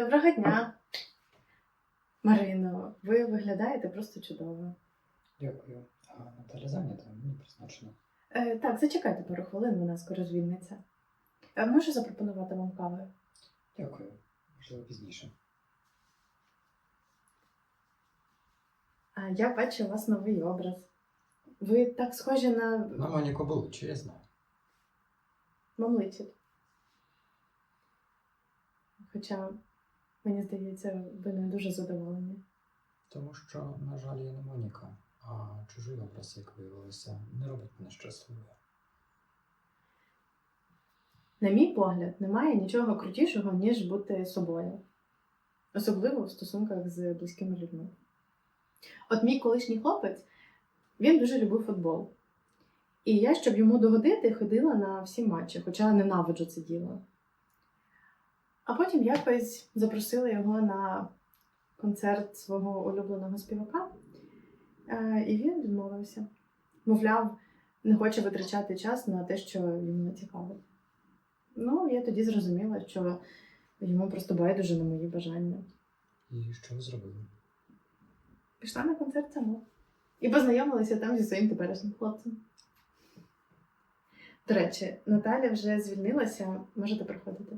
Доброго дня. Марино, ви виглядаєте просто чудово. Дякую. А Наталя зайнята, мені призначено. Е, так, зачекайте пару хвилин, вона скоро звільниться. Е, можу запропонувати вам кави? Дякую. Можливо, пізніше. А я бачу у вас новий образ. Ви так схожі на На Моніку Белуччі, я знаю. мамличіт. Хоча, мені здається, ви не дуже задоволені. Тому що, на жаль, я не Моніка, а чужий образ, як виявилося, не робить мене щасливою. На мій погляд, немає нічого крутішого, ніж бути собою. Особливо в стосунках з близькими людьми. От мій колишній хлопець, він дуже любив футбол. І я, щоб йому догодити, ходила на всі матчі, хоча ненавиджу це діло. А потім якось запросила його на концерт свого улюбленого співака, е, і він відмовився. Мовляв, не хоче витрачати час на те, що йому не цікаво. Ну, я тоді зрозуміла, що йому просто байдуже на мої бажання. І що ви зробили? Пішла на концерт сама. І познайомилася там зі своїм теперішнім хлопцем. До речі, Наталя вже звільнилася, можете приходити.